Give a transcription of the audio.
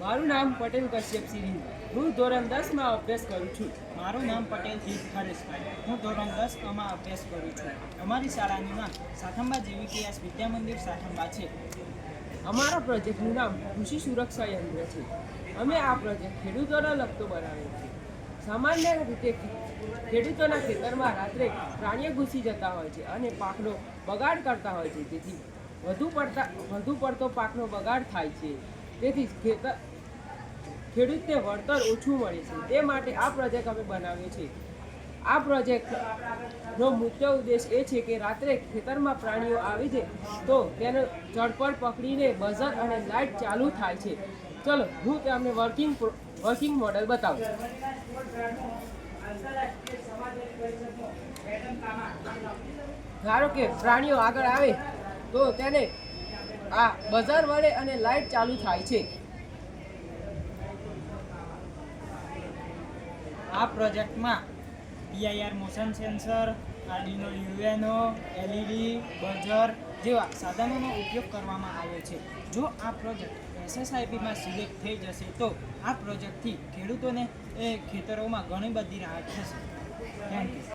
મારું નામ પટેલ કશ્યપ સિંહ. હું ધોરણ દસમાં અભ્યાસ કરું છું. મારું નામ પટેલ જીત હરેશભાઈ. હું ધોરણ દસમાં અભ્યાસ કરું છું. અમારી શાળાનું નામ સાઠંબા જેવી કેએસ વિદ્યા મંદિર સાઠંબા છે. અમારા પ્રોજેક્ટનું નામ કૃષિ સુરક્ષા યંત્ર છે. અમે આ પ્રોજેક્ટ ખેડૂતોને લગતો બનાવ્યો છે સામાન્ય રીતે ખેડૂતોના ખેતરમાં રાત્રે પ્રાણીઓ ઘૂસી જતા હોય છે અને પાકનો બગાડ કરતા હોય છે. તેથી વધુ પડતા વધુ પડતો પાકનો બગાડ થાય છે. તેથી ખેતર ખેડૂતને વળતર ઓછું મળે છે. તે માટે આ પ્રોજેક્ટ અમે બનાવ્યો છે આ પ્રોજેક્ટનો મુખ્ય ઉદ્દેશ એ છે કે રાત્રે ખેતરમાં પ્રાણીઓ આવી છે તો તેનો ઝડપડ પકડીને બઝર અને લાઇટ ચાલુ થાય છે. ચલો, હું તમને વર્કિંગ વર્કિંગ મોડલ બતાવું. ધારો કે પ્રાણીઓ આગળ આવે તો તેને આ બઝર વડે અને લાઇટ ચાલુ થાય છે. આ પ્રોજેક્ટમાં PIR motion sensor Arduino UNO LED buzzer જેવા સાધનોનો ઉપયોગ કરવામાં આવ્યો છે. જો આ પ્રોજેક્ટ એસએસઆઈપીમાં સિલેક્ટ થઈ જશે તો આ પ્રોજેક્ટથી ખેડૂતોને એ ખેતરોમાં ઘણી બધી રાહત થશે. Thank you